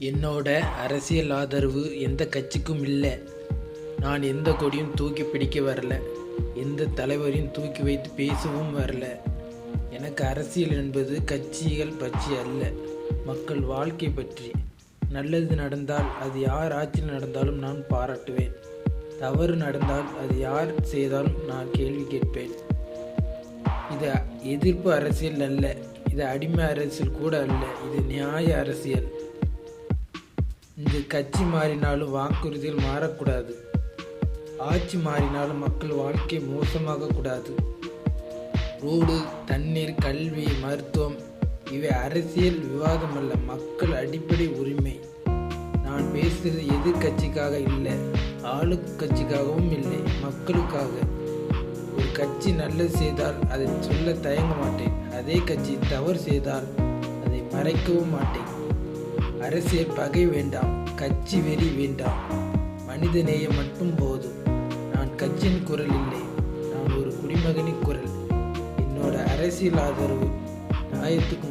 என்னோட அரசியல் ஆதரவு எந்த கட்சிக்கும் இல்லை. நான் எந்த கொடியும் தூக்கி பிடிக்க வரல. எந்த தலைவரையும் தூக்கி வைத்து பேசவும் வரல. எனக்கு அரசியல் என்பது கட்சிகள் பற்றி அல்ல. மக்கள் வாழ்க்கை பற்றி. நல்லது நடந்தால் அது யார் ஆட்சியில் நடந்தாலும் நான் பாராட்டுவேன். தவறு நடந்தால் அது யார் செய்தாலும் நான் கேள்வி கேட்பேன். இது எதிர்ப்பு அரசியல் அல்ல. இது அடிமை அரசியல் கூட அல்ல. இது நியாய அரசியல். இந்த கட்சி மாறினாலும் வாக்குறுதிகள் மாறக்கூடாது. ஆட்சி மாறினாலும் மக்கள் வாழ்க்கை மோசமாக கூடாது ரோடு தண்ணீர் கல்வி மருத்துவம் இவை அரசியல் விவாதம் அல்ல மக்கள் அடிப்படை உரிமை. நான் பேசுகிறது எதிர்கட்சிக்காக இல்லை ஆளு கட்சிக்காகவும் இல்லை மக்களுக்காக. ஒரு கட்சி நல்லது செய்தால் அதை சொல்ல தயங்க மாட்டேன் அதே கட்சி தவறு செய்தால் அதை மறைக்கவும் மாட்டேன். அரசியல் பகை வேண்டாம் கட்சி வெறி வேண்டாம். மனித நேயம் மட்டும் போதும். நான் கட்சியின் குரல் இல்லை நான் ஒரு குடிமகனின் குரல். என்னோட அரசியல் ஆதரவு நியாயத்துக்கு